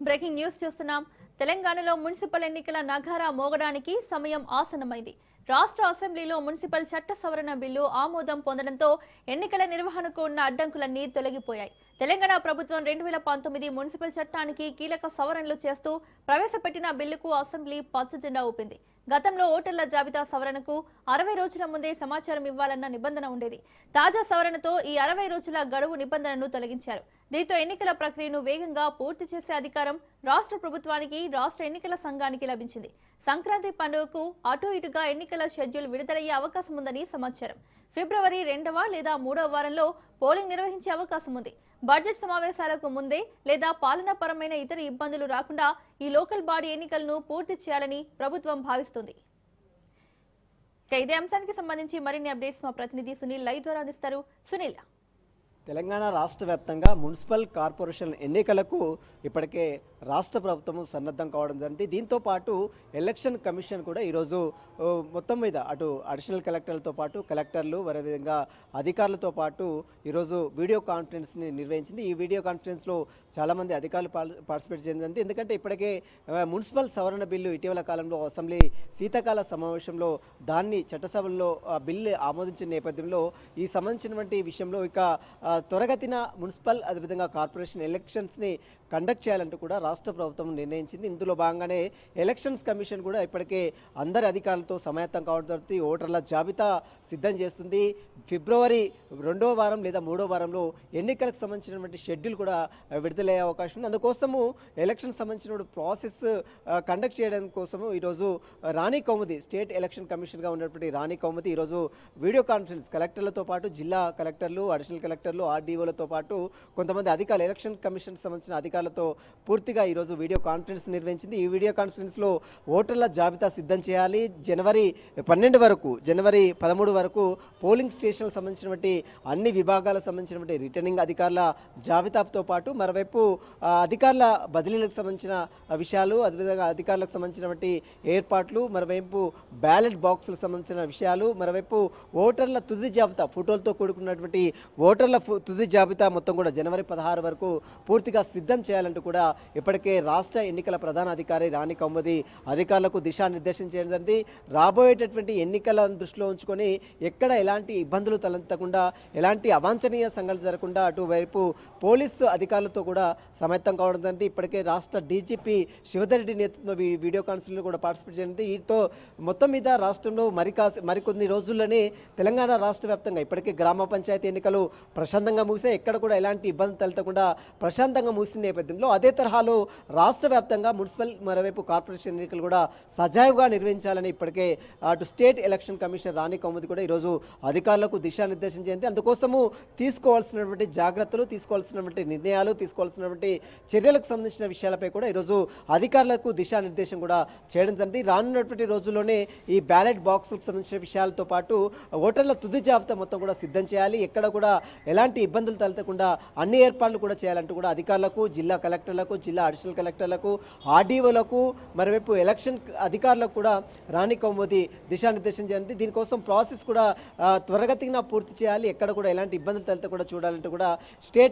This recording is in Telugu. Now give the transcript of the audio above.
బ్రేకింగ్ న్యూస్ చూస్తున్నాం. తెలంగాణలో మున్సిపల్ ఎన్నికల నగారా మోగడానికి సమయం ఆసనమైంది రాష్ట్ర అసెంబ్లీలో మున్సిపల్ చట్ట సవరణ బిల్లు ఆమోదం పొందడంతో ఎన్నికల నిర్వహణకు ఉన్న అడ్డంకులన్నీ తొలగిపోయాయి. తెలంగాణ ప్రభుత్వం రెండు వేల పంతొమ్మిది మున్సిపల్ చట్టానికి కీలక సవరణలు చేస్తూ ప్రవేశపెట్టిన బిల్లుకు అసెంబ్లీ పచ్చజెండా ఊపింది. గతంలో ఓటర్ల జాబితా సవరణకు అరవై రోజుల ముందే సమాచారం ఇవ్వాలన్న నిబంధన ఉండేది. తాజా సవరణతో ఈ అరవై రోజుల గడువు నిబంధనను తొలగించారు. దీంతో ఎన్నికల ప్రక్రియను వేగంగా పూర్తి చేసే అధికారం రాష్ట్ర ప్రభుత్వానికి రాష్ట్ర ఎన్నికల సంఘానికి లభించింది. సంక్రాంతి పండుగకు అటు ఇటుగా ఎన్నికల షెడ్యూల్ విడుదలయ్యే అవకాశం ఉందని సమాచారం. ఫిబ్రవరి రెండవ లేదా మూడవ వారంలో పోలింగ్ నిర్వహించే అవకాశం ఉంది. బడ్జెట్ సమావేశాలకు ముందే లేదా పాలనాపరమైన ఇతర ఇబ్బందులు రాకుండా ఈ లోకల్ బాడీ ఎన్నికలను పూర్తి చేయాలని ప్రభుత్వం భావిస్తుంది. ఇక ఇదే అంశానికి సంబంధించి మరిన్ని అప్డేట్స్ మా ప్రతినిధి సునీల్ లై ద్వారా అందిస్తారు. సునీల్ తెలంగాణ రాష్ట్ర వ్యాప్తంగా మున్సిపల్ కార్పొరేషన్ ఎన్నికలకు ఇప్పటికే రాష్ట్ర ప్రభుత్వం సన్నద్ధం కావడం జరిగింది. దీంతో పాటు ఎలక్షన్ కమిషన్ కూడా ఈరోజు మొత్తం మీద అటు అడిషనల్ కలెక్టర్లతో పాటు కలెక్టర్లు అదేవిధంగా అధికారులతో పాటు ఈరోజు వీడియో కాన్ఫరెన్స్ని నిర్వహించింది. ఈ వీడియో కాన్ఫరెన్స్లో చాలామంది అధికారులు పాల్- పార్టిసిపేట్ చేసింది ఎందుకంటే ఇప్పటికే మున్సిపల్ సవరణ బిల్లు ఇటీవల కాలంలో అసెంబ్లీ శీతాకాల సమావేశంలో దాన్ని చట్టసభల్లో ఆ బిల్లు ఆమోదించిన నేపథ్యంలో ఈ సంబంధించినటువంటి విషయంలో ఇక త్వరగతిన మున్సిపల్ అదేవిధంగా కార్పొరేషన్ ఎలక్షన్స్ని కండక్ట్ చేయాలంటూ కూడా రాష్ట్ర ప్రభుత్వం నిర్ణయించింది. ఇందులో భాగంగానే ఎలక్షన్స్ కమిషన్ కూడా ఇప్పటికే అందరి అధికారులతో సమాయత్తం కావడం ఓటర్ల జాబితా సిద్ధం చేస్తుంది. ఫిబ్రవరి రెండో వారం లేదా మూడో వారంలో ఎన్నికలకు సంబంధించినటువంటి షెడ్యూల్ కూడా విడుదలయ్యే అవకాశం ఉంది. అందుకోసము ఎలక్షన్ సంబంధించిన ప్రాసెస్ కండక్ట్ చేయడం కోసము ఈరోజు రాణి కౌముది స్టేట్ ఎలక్షన్ కమిషన్గా ఉన్నటువంటి రాణి కౌముది ఈరోజు వీడియో కాన్ఫరెన్స్ కలెక్టర్లతో పాటు జిల్లా కలెక్టర్లు అడిషనల్ కలెక్టర్లు ఆర్డీఓలతో పాటు కొంతమంది అధికారులు ఎలక్షన్ కమిషన్ సంబంధించిన అధికారులతో పూర్తిగా ఈరోజు వీడియో కాన్ఫరెన్స్ నిర్వహించింది. ఈ వీడియో కాన్ఫరెన్స్లో ఓటర్ల జాబితా సిద్ధం చేయాలి. జనవరి పన్నెండు వరకు జనవరి పదమూడు వరకు పోలింగ్ స్టేషన్లకు సంబంధించినటువంటి అన్ని విభాగాలకు సంబంధించినటువంటి రిటర్నింగ్ అధికారుల జాబితాతో పాటు మరోవైపు అధికారుల బదిలీలకు సంబంధించిన విషయాలు అదేవిధంగా అధికారులకు సంబంధించినటువంటి ఏర్పాట్లు మరోవైపు బ్యాలెట్ బాక్సులకు సంబంధించిన విషయాలు మరోవైపు ఓటర్ల తుది జాబితా ఫోటోలతో కూడుకున్నటువంటి ఓటర్ల తుది జాబితా మొత్తం కూడా జనవరి పదహారు వరకు పూర్తిగా సిద్ధం చేయాలంటూ కూడా ఇప్పటికే రాష్ట్ర ఎన్నికల ప్రధాన అధికారి రాణి కౌమది అధికారులకు దిశానిర్దేశం చేయడం జరిగింది. రాబోయేటటువంటి ఎన్నికలను దృష్టిలో ఉంచుకొని ఎక్కడ ఎలాంటి ఇబ్బందులు తలెత్తకుండా ఎలాంటి అవాంఛనీయ సంఘటన జరగకుండా అటువైపు పోలీసు అధికారులతో కూడా సమేతం కావడం జరిగింది. ఇప్పటికే రాష్ట్ర డీజీపీ శివధరెడ్డి నేతృత్వంలో వీడియో కాన్ఫరెన్స్లో కూడా పార్టిసిపేట్ చేసింది వీటితో మొత్తం మీద రాష్ట్రంలో మరి కాసి మరికొన్ని రోజుల్లోనే తెలంగాణ రాష్ట్ర వ్యాప్తంగా ఇప్పటికే గ్రామ పంచాయతీ ఎన్నికలు ప్రశాంతంగా ముగిసే ఎక్కడ కూడా ఎలాంటి ఇబ్బంది తలెత్తకుండా ప్రశాంతంగా ముగిసిన నేపథ్యంలో అదే తరహాలో రాష్ట్ర వ్యాప్తంగా మున్సిపల్ మరోవైపు కార్పొరేషన్ ఎన్నికలు కూడా సజావుగా నిర్వహించాలని ఇప్పటికే అటు state election commissioner Rani Kaumudi కూడా ఈరోజు అధికారులకు దిశానిర్దేశం చేయండి అందుకోసము తీసుకోవాల్సినటువంటి జాగ్రత్తలు తీసుకోవాల్సినటువంటి నిర్ణయాలు తీసుకోవాల్సినటువంటి చర్యలకు సంబంధించిన విషయాలపై కూడా ఈరోజు అధికారులకు దిశానిర్దేశం కూడా చేయడం జరిగింది. రానున్నటువంటి రోజుల్లోనే ఈ బ్యాలెట్ బాక్సులకు సంబంధించిన విషయాలతో పాటు ఓటర్ల తుది జాబితా మొత్తం కూడా సిద్ధం చేయాలి. ఎక్కడ కూడా ఎలాంటి ఇబ్బందులు తలెత్తకుండా అన్ని ఏర్పాట్లు కూడా చేయాలంటూ కూడా అధికారులకు జిల్లా కలెక్టర్లకు జిల్లా అడిషనల్ కలెక్టర్లకు ఆర్డీఓలకు మరోవైపు ఎలక్షన్ అధికారులకు కూడా రాణి కౌమోది దిశానిర్దేశం చేయండి. దీనికోసం ప్రాసెస్ కూడా త్వరగతిగా త్వరగతిన పూర్తి చేయాలి. ఎక్కడ కూడా ఎలాంటి ఇబ్బందులు తలెత్త కూడా చూడాలంటూ కూడా స్టేట్